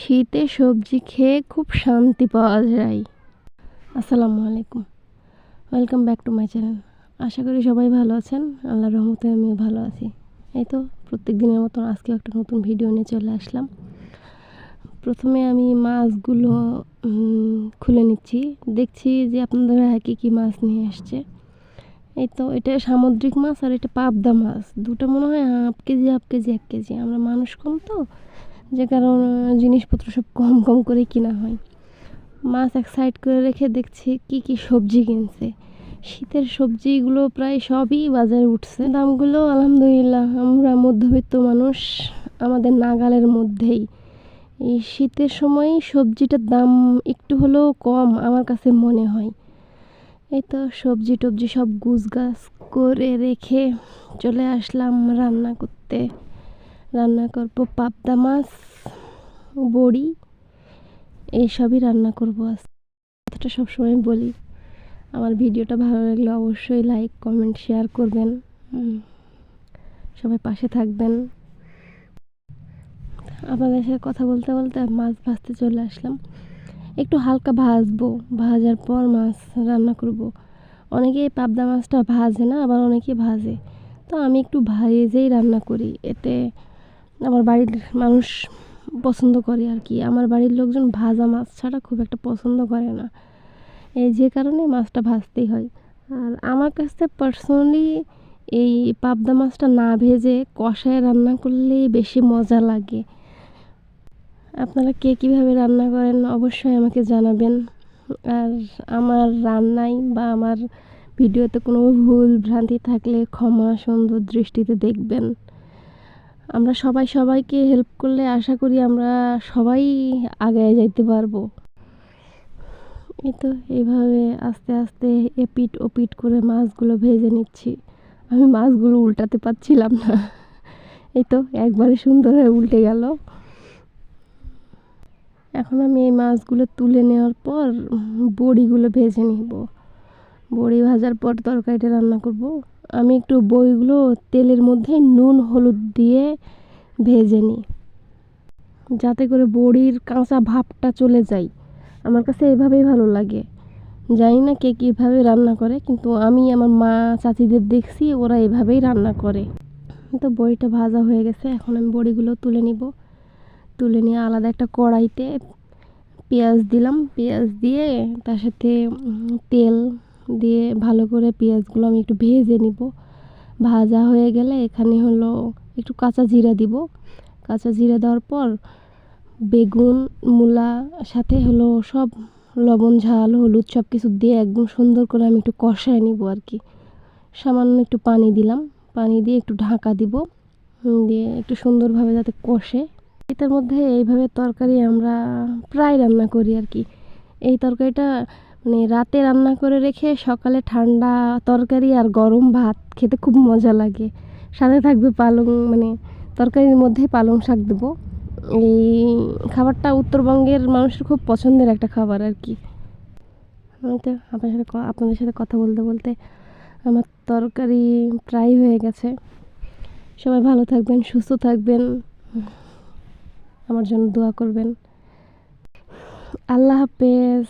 শীতে সবজি খেয়ে খুব শান্তি পাওয়া যায়। আসসালামু আলাইকুম। Welcome back to my channel আশা করি সবাই ভালো আছেন। আল্লাহর রহমতে আমিও ভালো আছি। এই তো প্রত্যেক দিনের মতন আজকে একটা নতুন ভিডিও নিয়ে চলে আসলাম। প্রথমে আমি মাছগুলো খুলে নিচ্ছি। দেখছি যে আপনাদের কী কী মাছ নিয়ে আসছে। এই তো এটা সামুদ্রিক মাছ আর এটা পাবদা মাছ। দুটো মনে হয় হাফ কেজি হাফ কেজি, এক কেজি। আমরা মানুষ কম তো। যে কারণ জিনিসপত্র সব কম কম করে কিনা হয়। মাছ এক সাইড করে রেখে দেখছি কি কি সবজি কিনছে। শীতের সবজিগুলো প্রায় সবই বাজারে উঠছে। দামগুলো আলহামদুলিল্লাহ, আমরা মধ্যবিত্ত মানুষ, আমাদের নাগালের মধ্যেই। এই শীতের সময় সবজিটার দাম একটু হলেও কম আমার কাছে মনে হয়। এই তো সবজি টবজি সব গুছগাছ করে রেখে চলে আসলাম রান্না করতে। রান্না করব পাবদা মাছ, বড়ি, এইসবই রান্না করব আজ। কথাটা সবসময় বলি। আমার ভিডিওটা ভালো লাগলে অবশ্যই লাইক কমেন্ট শেয়ার করবেন। সবাই পাশে থাকবেন। আপনাদের সাথে কথা বলতে বলতে মাছ ভাজতে চলে আসলাম। একটু হালকা ভাজবো, ভাজার পর মাছ রান্না করব। অনেকে পাবদা মাছটা ভাজে না, আবার অনেকে ভাজে। তো আমি একটু ভেজেই রান্না করি। এতে আমার বাড়ির মানুষ পছন্দ করে আর কি। আমার বাড়ির লোকজন ভাজা মাছ ছাড়া খুব একটা পছন্দ করে না। এই যে কারণে মাছটা ভাজতেই হয়। আর আমার কাছে পার্সোনালি এই পাবদা মাছটা না ভেজে কষায় রান্না করলেই বেশি মজা লাগে। আপনারা কে কীভাবে রান্না করেন অবশ্যই আমাকে জানাবেন। আর আমার রান্নায় বা আমার ভিডিওতে কোনো ভুল ভ্রান্তি থাকলে ক্ষমা সুন্দর দৃষ্টিতে দেখবেন। আমরা সবাই সবাইকে হেল্প করলে আশা করি আমরা সবাই আগায় যাইতে পারব। এই তো এইভাবে আস্তে আস্তে এপিট ওপিট করে মাছগুলো ভেজে নিচ্ছি। আমি মাছগুলো উল্টাতে পারছিলাম না। এই তো একবারে সুন্দর হয়ে উল্টে গেল। এখন আমি এই মাছগুলো তুলে নেওয়ার পর বড়িগুলো ভেজে নিব। বড়ি ভাজার পর তরকারিটা রান্না করব। আমি একটু বইগুলো তেলের মধ্যে নুন, হলুদ দিয়ে ভেজে নিই। যাতে করে বড়ির কাঁচা ভাবটা চলে যায়। আমার কাছে এভাবেই ভালো লাগে। জানি না কে কীভাবে রান্না করে, কিন্তু আমি আমার মা, চাচিদের দেখছি, ওরা এভাবেই রান্না করে। তো বড়িটা ভাজা হয়ে গেছে, এখন আমি বড়িগুলো তুলে নিব। তুলে নিয়ে আলাদা একটা কড়াইতে পেঁয়াজ দিলাম। পেঁয়াজ দিয়ে তার সাথে তেল দিয়ে ভালো করে পেঁয়াজগুলো আমি একটু ভেজে নিব। ভাজা হয়ে গেলে এখানে হলো একটু কাঁচা জিরা দিব। কাঁচা জিরা দেওয়ার পর বেগুন, মূলা, সাথে হলো সব লবণ, ঝাল, হলুদ সব কিছু দিয়ে একদম সুন্দর করে আমি একটু কষায় নিব আর কি। সামান্য একটু পানি দিলাম। পানি দিয়ে একটু ঢাকা দিব। দিয়ে একটু সুন্দরভাবে যাতে কষে। এটার মধ্যে এইভাবে তরকারি আমরা প্রায় রান্না করি আর কি। এই তরকারিটা মানে রাতে রান্না করে রেখে সকালে ঠান্ডা তরকারি আর গরম ভাত খেতে খুব মজা লাগে। সাথে থাকবে পালং মানে তরকারির মধ্যে পালং শাক দেবো। এই খাবারটা উত্তরবঙ্গের মানুষের খুব পছন্দের একটা খাবার আর কি। আপনার সাথে আপনাদের সাথে কথা বলতে বলতে আমার তরকারি প্রায় হয়ে গেছে। সবাই ভালো থাকবেন, সুস্থ থাকবেন। আমার জন্য দোয়া করবেন। আল্লাহ হাফেজ।